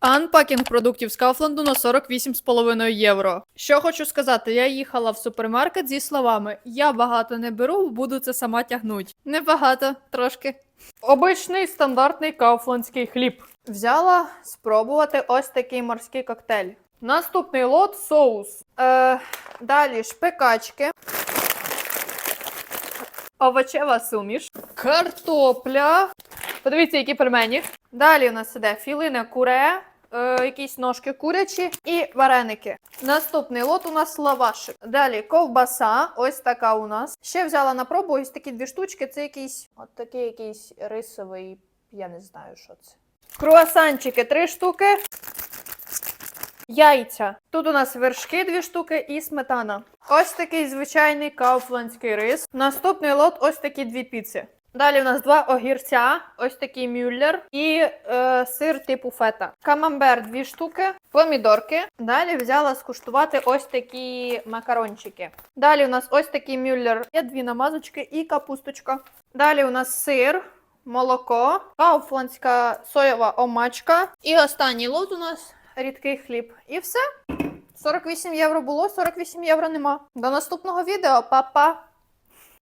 Анпакінг продуктів з Кауфланду на 48,5 євро. Що хочу сказати, я їхала в супермаркет зі словами: я багато не беру, буду це сама тягнуть. Небагато, трошки. Обичний стандартний кауфландський хліб. Взяла спробувати ось такий морський коктейль. Наступний лот соус. Е, далі шпикачки. Овочева суміш. Картопля. Подивіться, які пельмені. Далі у нас іде філине куре, е, якісь ножки курячі і вареники. Наступний лот у нас лавашик. Далі ковбаса, ось така у нас. Ще взяла на пробу ось такі дві штучки. Це якийсь от такий якийсь рисовий, я не знаю, що це. Круасанчики три штуки. Яйця. Тут у нас вершки дві штуки і сметана. Ось такий звичайний кауфландський рис. Наступний лот ось такі дві піци. Далі у нас два огірця, ось такий мюллер і е, сир типу фета. Камамбер дві штуки, помідорки. Далі взяла скуштувати ось такі макарончики. Далі у нас ось такий мюллер. Є дві намазочки і капусточка. Далі у нас сир. Молоко, кауфландська соєва омачка. І останній лот у нас рідкий хліб. І все. 48 євро було, 48 євро нема. До наступного відео, па-па!